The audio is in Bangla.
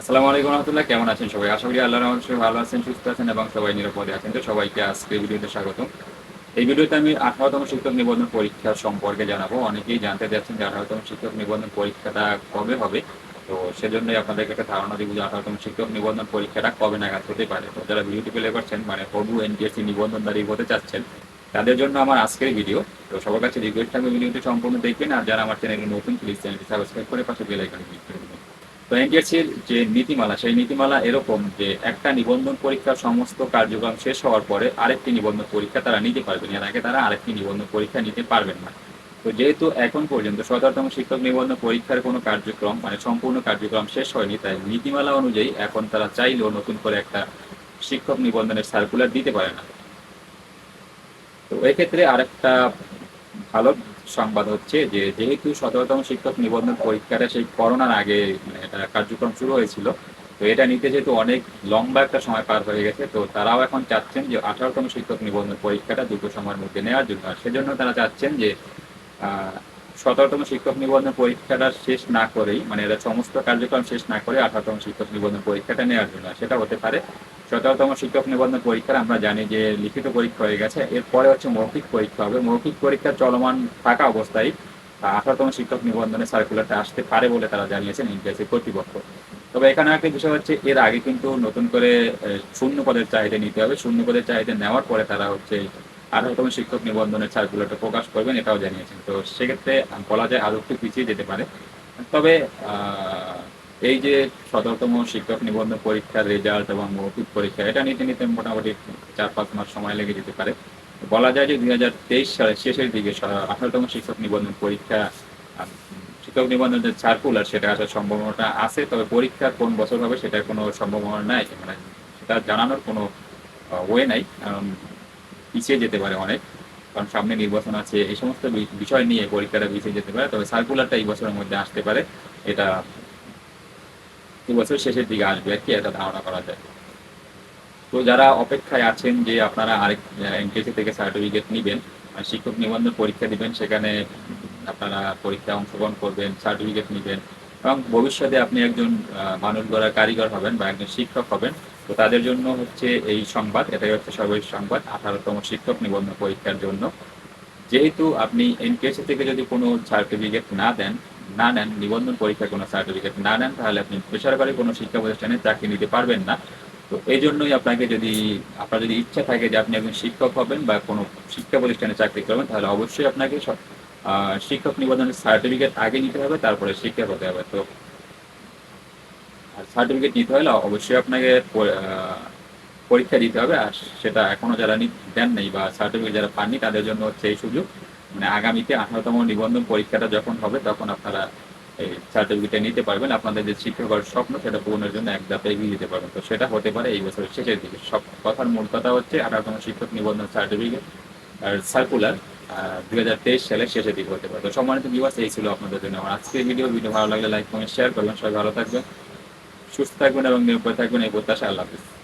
আসসালামু আলাইকুম রহমতুল্লাহ, কেমন আছেন সবাই? আশা করি আল্লাহ রহমান সবাই ভালো আছেন, সুস্থ আছেন এবং সবাই নিরাপদে আছেন। তো সবাইকে আজকে ভিডিওতে স্বাগত এই ভিডিওতে আমি আঠারোতম শিক্ষক নিবন্ধন পরীক্ষা সম্পর্কে জানাব। অনেকেই জানতে চাচ্ছেন যে আঠারোতম শিক্ষক নিবন্ধন পরীক্ষাটা কবে হবে? তো সেজন্যই আপনাদেরকে একটা ধারণা দিব যে আঠারোতম শিক্ষক নিবন্ধন পরীক্ষাটা কবে নাগাদ হতে পারে। তো যারা ভিডিওটি প্লে করছেন মানে হবু এনটিএসসি নিবন্ধনদারী হতে চাচ্ছেন, তাদের জন্য আমার আজকের ভিডিও। তো সবার কাছে রিকোয়েস্ট থাকবে ভিডিওটি সম্পূর্ণ দেখবেন। আর যারা আমার চ্যানেলে নতুন প্লিজ চ্যানেলটি সাবস্ক্রাইব করে পাশে বেল আইকনে ক্লিক করে দেবেন। তো এনটিএসসির যে নীতিমালা, সেই নীতিমালা এরকম যে একটা নিবন্ধন পরীক্ষার সমস্ত কার্যক্রম শেষ হওয়ার পরে আরেকটি নিবন্ধন পরীক্ষা তারা নিতে পারবেন। এর আগে তারা আরেকটি নিবন্ধন পরীক্ষা নিতে পারবেন না। তো যেহেতু এখন পর্যন্ত সতেরোতম শিক্ষক নিবন্ধন পরীক্ষার কোনো কার্যক্রম মানে সম্পূর্ণ কার্যক্রম শেষ হয়নি, তাই নীতিমালা অনুযায়ী এখন তারা চাইলেও নতুন করে একটা শিক্ষক নিবন্ধনের সার্কুলার দিতে পারে না। তো এক্ষেত্রে আরেকটা ভালো সংবাদ হচ্ছে যে, যেহেতু সতেরোতম শিক্ষক নিবন্ধন পরীক্ষাটা সেই করোনার আগে একটা এটা কার্যক্রম শুরু হয়েছিল, তো এটা নিতে যেহেতু অনেক লম্বা একটা সময় পার হয়ে গেছে, তো তারাও এখন চাচ্ছেন যে আঠারোতম শিক্ষক নিবন্ধন পরীক্ষাটা দুটো সময়ের মধ্যে নেওয়ার জন্য। আর সেজন্য তারা চাচ্ছেন যে সতেরোতম শিক্ষক নিবন্ধন পরীক্ষাটা শেষ না করেই মানে এরা সমস্ত কার্যক্রম শেষ না করে আঠারোতম শিক্ষক নিবন্ধন পরীক্ষাটা নেওয়ার জন্য সেটা হতে পারে। সতেরোতম শিক্ষক নিবন্ধন পরীক্ষার আমরা জানি যে লিখিত পরীক্ষা হয়ে গেছে, এরপরে হচ্ছে মৌখিক পরীক্ষা হবে। মৌখিক পরীক্ষা চলমান থাকা অবস্থায় আঠারোতম শিক্ষক নিবন্ধনের সার্কুলারটা আসতে পারে বলে তারা জানিয়েছেন ইন্টারসি কর্তৃপক্ষ। তবে এখানে একটা বিষয় হচ্ছে, এর আগে কিন্তু নতুন করে শূন্য পদের চাহিদা নিতে হবে। শূন্য পদের চাহিদা নেওয়ার পরে তারা হচ্ছে আঠারোতম শিক্ষক নিবন্ধনের সার্কুলারটা প্রকাশ করবেন, এটাও জানিয়েছেন। তো সেক্ষেত্রে বলা যায় আরও একটু পিছিয়ে যেতে পারে। তবে এই যে সতেরোতম শিক্ষক নিবন্ধন পরীক্ষার রেজাল্ট এবং মৌখিক পরীক্ষা, এটা নিতে নিতে মোটামুটি চার পাঁচ মাস সময় লেগে যেতে পারে। বলা যায় যে দুই হাজার তেইশ সালের শেষের দিকে আঠারোতম শিক্ষক নিবন্ধন পরীক্ষা শিক্ষক নিবন্ধন যে সার্কুলার সেটা আসার সম্ভাবনাটা আছে, তবে পরীক্ষা কোন বছর হবে সেটার কোনো সম্ভাবনা নাই। মানে সেটা জানানোর কোনো ওয়ে নাই। কারণ পিছিয়ে যেতে পারে অনেক, কারণ সামনে নির্বাচন আছে, এই সমস্ত বিষয় নিয়ে পরীক্ষাটা পিছিয়ে যেতে পারে, তবে সার্কুলারটা এই বছরের মধ্যে আসতে পারে, এটা এই বছর শেষের দিকে আসবে আর কি, এটা ধারণা করা যায়। তো যারা অপেক্ষায় আছেন যে আপনারা আরেক এনটিএসি থেকে সার্টিফিকেট নেবেন শিক্ষক নিবন্ধন পরীক্ষা দিবেন, সেখানে আপনারা পরীক্ষায় অংশগ্রহণ করবেন সার্টিফিকেট নেবেন, এবং ভবিষ্যতে আপনি একজন মানুষ গড়া কারিগর হবেন বা একজন শিক্ষক হবেন তো তাদের জন্য হচ্ছে এই সংবাদ, এটাই হচ্ছে সর্বশেষ সংবাদ, আঠারোতম শিক্ষক নিবন্ধন পরীক্ষার জন্য। যেহেতু আপনি এনটিএসসি থেকে যদি কোনো সার্টিফিকেট না দেন, না নেন, নিবন্ধন পরীক্ষার কোনো সার্টিফিকেট না নেন, তাহলে আপনি বেসরকারি কোনো শিক্ষা প্রতিষ্ঠানে চাকরি নিতে পারবেন না। তো এই জন্যই আপনাকে যদি, আপনার যদি ইচ্ছা থাকে যে আপনি একজন শিক্ষক হবেন বা কোনো শিক্ষা প্রতিষ্ঠানে চাকরি করবেন, তাহলে অবশ্যই আপনাকে শিক্ষক নিবন্ধনের সার্টিফিকেট আগে নিতে হবে, তারপরে শিক্ষক হতে হবে। তো আর সার্টিফিকেট নিতে হলে অবশ্যই আপনাকে পরীক্ষা দিতে হবে। আর সেটা এখনও যারা দেন নেই বা সার্টিফিকেট যারা পাননি, তাদের জন্য হচ্ছে এই সুযোগ। মানে আগামীতে আঠারোতম নিবন্ধন পরীক্ষাটা যখন হবে, তখন আপনারা এই সার্টিফিকেটটা নিতে পারবেন। আপনাদের যে শিক্ষক হওয়ার স্বপ্ন, সেটা পূরণের জন্য এক ধাপে এগিয়ে দিতে পারবেন। তো সেটা হতে পারে এই বছরের শেষের দিকে। সব কথার মূল কথা হচ্ছে আঠারোতম শিক্ষক নিবন্ধন সার্টিফিকেট আর সার্কুলার দুই হাজার তেইশ সালের শেষের দিকে হতে পারে। তো সম্মানিত দিবস এই ছিল আপনাদের জন্য আমার আজকের ভিডিও ভিডিও ভালো লাগলে লাইক কমেন্ট শেয়ার করবেন। সবাই ভালো থাকবেন। সুস্থ থাকবেন এবং নিরাপদ থাকবেন। এই প্রত্যাশা আল্লাহ হাফিজ।